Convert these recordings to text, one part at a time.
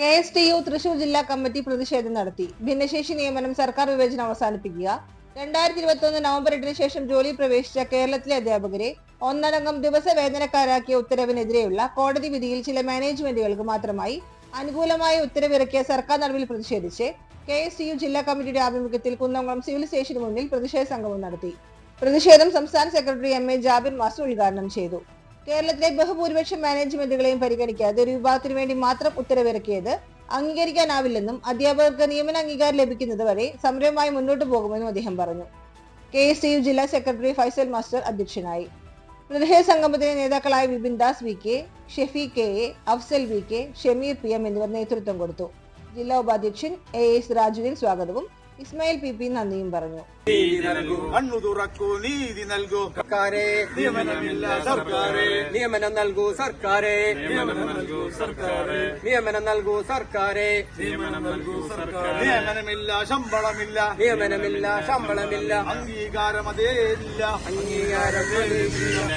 K S T U Thrissur ജില്ലാ committee പ്രതിഷേധം നടത്തി. ഭിന്നശേഷി നിയമനം സർക്കാർ വിവേചനം അവസാനിപ്പിക്കുക. രണ്ടായിരത്തി ഇരുപത്തി ഒന്ന് നവംബർ എട്ടിന് ശേഷം ജോലി പ്രവേശിച്ച കേരളത്തിലെ അധ്യാപകരെ ഒന്നടങ്കം ദിവസ വേതനക്കാരാക്കിയ ഉത്തരവിനെതിരെയുള്ള കോടതി വിധിയിൽ ചില മാനേജ്മെന്റുകൾക്ക് മാത്രമായി അനുകൂലമായ ഉത്തരവിറക്കിയ സർക്കാർ നടപടിയിൽ പ്രതിഷേധിച്ച് കെ എസ് യു ജില്ലാ കമ്മിറ്റിയുടെ ആഭിമുഖ്യത്തിൽ കുന്നംകുളം സിവിൽ സ്റ്റേഷന് മുന്നിൽ പ്രതിഷേധ സംഗമം നടത്തി. പ്രതിഷേധം സംസ്ഥാന secretary M A Jabir master ഉദ്ഘാടനം ചെയ്തു. കേരളത്തിലെ ബഹുഭൂരിപക്ഷം മാനേജ്മെന്റുകളെയും പരിഗണിക്കാതെ ഒരു വിഭാഗത്തിനു വേണ്ടി മാത്രം ഉത്തരവിറക്കിയത് അംഗീകരിക്കാനാവില്ലെന്നും അധ്യാപകർക്ക് നിയമന അംഗീകാരം ലഭിക്കുന്നത് വരെ സമരവുമായി മുന്നോട്ട് പോകുമെന്നും അദ്ദേഹം പറഞ്ഞു. കെ എസ് യു ജില്ലാ സെക്രട്ടറി ഫൈസൽ മാസ്റ്റർ അധ്യക്ഷനായി. പ്രതിഷേധ സംഗമത്തിലെ നേതാക്കളായ Vipin Das V K Shefi K A Afsal V K Shameer P M എന്നിവർ നേതൃത്വം കൊടുത്തു. ജില്ലാ ഉപാധ്യക്ഷൻ എ എസ് രാജുവിൻ സ്വാഗതവും ഇസ്മായിൽ പി പി നന്ദിയും പറഞ്ഞു. നീതി നൽകൂ. കണ്ണു തുറക്കൂ നീതി നൽകൂ. സർക്കാരെ നിയമനമില്ല സർക്കാരെ. നിയമനം നൽകൂ സർക്കാരെ. നിയമനം നൽകൂ സർക്കാരെ. നിയമനം നൽകൂ സർക്കാരെ. നിയമനം നൽകൂ സർക്കാരെ. നിയമനമില്ല ശമ്പളമില്ല. നിയമനമില്ല ശമ്പളമില്ല. അംഗീകാരം അതേ ഇല്ല. അംഗീകാരം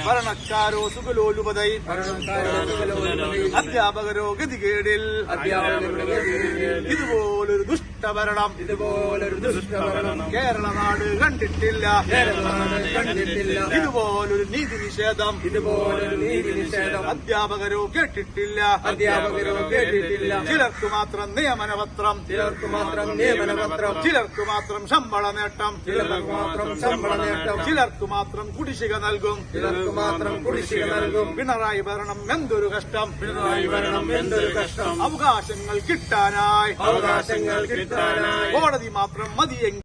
ഭരണക്കാരോ സുഖലോലുപതൈ. അധ്യാപകരോ ഗതികേടിൽ. ഇതുപോലൊരു ദുഷ്ടഭരണം. ഇതുപോലൊരു കേരള നാട് കണ്ടിട്ടില്ല. കേരളനാട് കണ്ടിട്ടില്ല. ഇതുപോലൊരു നീതി നിഷേധം. ഇതുപോലൊരു നീതി നിഷേധം. അധ്യാപകരോ കേട്ടിട്ടില്ല. അധ്യാപകരോ കേട്ടിട്ടില്ല. ചിലർക്ക് മാത്രം നിയമനപത്രം. ചിലർക്ക് മാത്രം നിയമനപത്രം. ചിലർക്ക് മാത്രം ശമ്പള നേട്ടം. ചിലർക്ക് മാത്രം ശമ്പള നേട്ടം. ചിലർക്ക് മാത്രം കുടിശ്ശിക നൽകും. ചിലർക്ക് മാത്രം കുടിശ്ശിക നൽകും. പിണറായി ഭരണം എന്തൊരു കഷ്ടം. പിണറായി ഭരണം എന്തൊരു കഷ്ടം. അവകാശങ്ങൾ കിട്ടാനായി. അവകാശങ്ങൾ കിട്ടാനായി. കോടതി മാത്രം பிரம்மதி எங்க